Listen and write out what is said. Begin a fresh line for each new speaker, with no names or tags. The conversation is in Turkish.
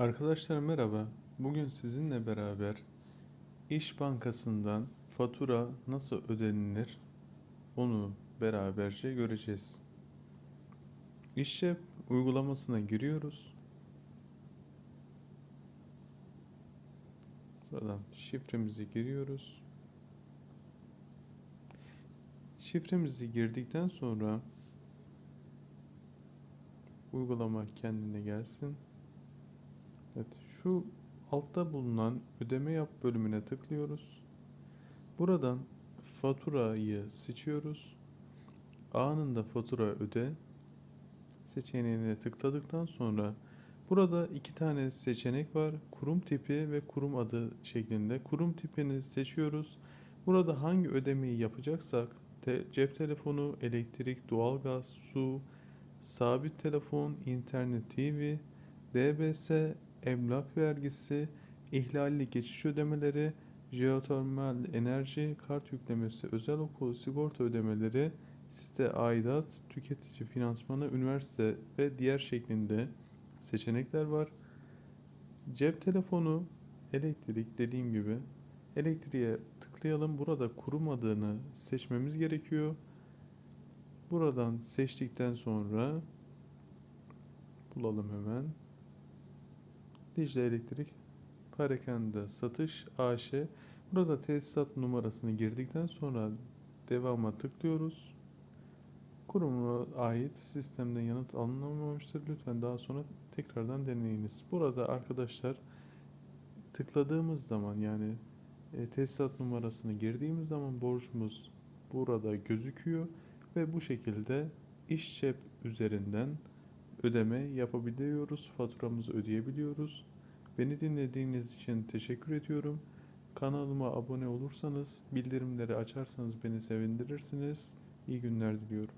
Arkadaşlar merhaba. Bugün sizinle beraber İş Bankası'ndan fatura nasıl ödenilir onu beraberce göreceğiz. İşçep uygulamasına giriyoruz. Buradan şifremizi giriyoruz. Şifremizi girdikten sonra uygulama kendine gelsin. Evet, şu altta bulunan ödeme yap bölümüne tıklıyoruz. Buradan faturayı seçiyoruz. Anında fatura öde seçeneğine tıkladıktan sonra burada iki tane seçenek var. Kurum tipi ve kurum adı şeklinde. Kurum tipini seçiyoruz. Burada hangi ödemeyi yapacaksak te- cep telefonu, elektrik, doğalgaz, su, sabit telefon, internet, TV, DBS, emlak vergisi, ihlalli geçiş ödemeleri, jeotermal enerji, kart yüklemesi, özel okul, sigorta ödemeleri, site aidat, tüketici finansmanı, üniversite ve diğer şeklinde seçenekler var. Cep telefonu, elektrik dediğim gibi elektriğe tıklayalım. Burada kurum adını seçmemiz gerekiyor. Buradan seçtikten sonra bulalım hemen. Dicle Elektrik Parakende Satış AŞ. Burada tesisat numarasını girdikten sonra devama tıklıyoruz. Kuruma ait sistemden yanıt alınamamıştır. Lütfen daha sonra tekrardan deneyiniz. Burada arkadaşlar tıkladığımız zaman yani e, tesisat numarasını girdiğimiz zaman borcumuz burada gözüküyor ve bu şekilde iş cep üzerinden ödeme yapabiliyoruz. Faturamızı ödeyebiliyoruz. Beni dinlediğiniz için teşekkür ediyorum. Kanalıma abone olursanız, bildirimleri açarsanız beni sevindirirsiniz. İyi günler diliyorum.